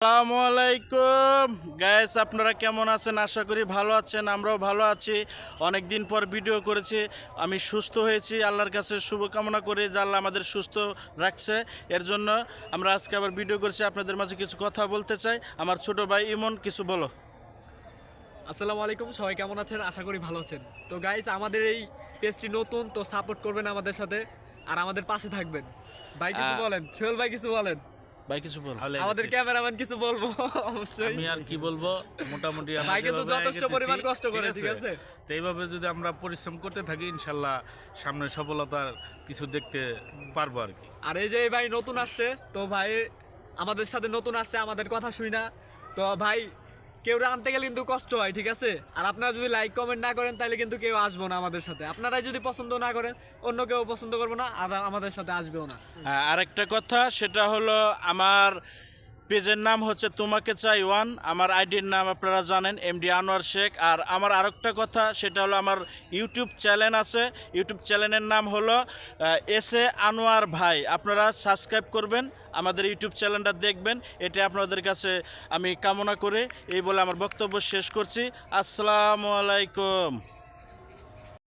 আসসালামু আলাইকুম। গ্যাস আপনারা কেমন আছেন? আশা করি ভালো আছেন আমরাও ভালো আছি। অনেক দিন পর ভিডিও করেছি। আমি সুস্থ হয়েছি। আল্লাহর কাছে শুভকামনা করে। যে আল্লাহ আমাদের সুস্থ রাখছে। এর জন্য আমরা আজকে আবার ভিডিও করছি। আপনাদের মাঝে কিছু কথা বলতে চাই। আমার ছোট ভাই ইমন কিছু বলো। আসসালামু আলাইকুম। সবাই কেমন আছেন? আশা করি ভালো আছেন। তো গাইস আমাদের এই পেজটি নতুন তো সাপোর্ট করবেন আমাদের সাথে। আর আমাদের পাশে থাকবেন। ভাই কিছু বলেন। সোহেল ভাই কিছু বলেন। ভাই কিছু বল। আমাদের ক্যামেরাম্যান কিছু বলব? অবশ্যই। আমি আর কি বলব? মোটামুটি ভাইকে তো যথেষ্ট পরিমাণ কষ্ট করে, ঠিক আছে? তো এইভাবে যদি আমরা পরিশ্রম করতে থাকি ইনশাল্লাহ সামনে সফলতার কিছু দেখতে পারব আর কি। আর এই যে ভাই নতুন আসছে তো ভাই আমাদের সাথে নতুন আসছে আমাদের কথা শুই না। তো ভাই কেউ আনতে গেলে কিন্তু কষ্ট হয়, ঠিক আছে? আর আপনারা যদি লাইক কমেন্ট না করেন, তাহলে কিন্তু কেউ আসব না আমাদের সাথে। আপনারাই যদি পছন্দ না করেন, অন্য কেউ পছন্দ করব না, আর আমাদের সাথে আসবেও না। আর একটা কথা, সেটা হলো আমার পেজের নাম হচ্ছে তোমাকে চাই ওয়ান। আমার আইডির নাম আপনারা জানেন, এমডি আনোয়ার শেখ। আর আমার আরেকটা কথা, সেটা হলো আমার ইউটিউব চ্যানেল আছে। ইউটিউব চ্যানেলের নাম হলো এস এ আনোয়ার ভাই। আপনারা সাবস্ক্রাইব করবেন, আমাদের ইউটিউব চ্যানেলটা দেখবেন। এটা আপনাদের কাছে আমি কামনা করে এই বলে আমার বক্তব্য শেষ করছি। আসসালামু আলাইকুম।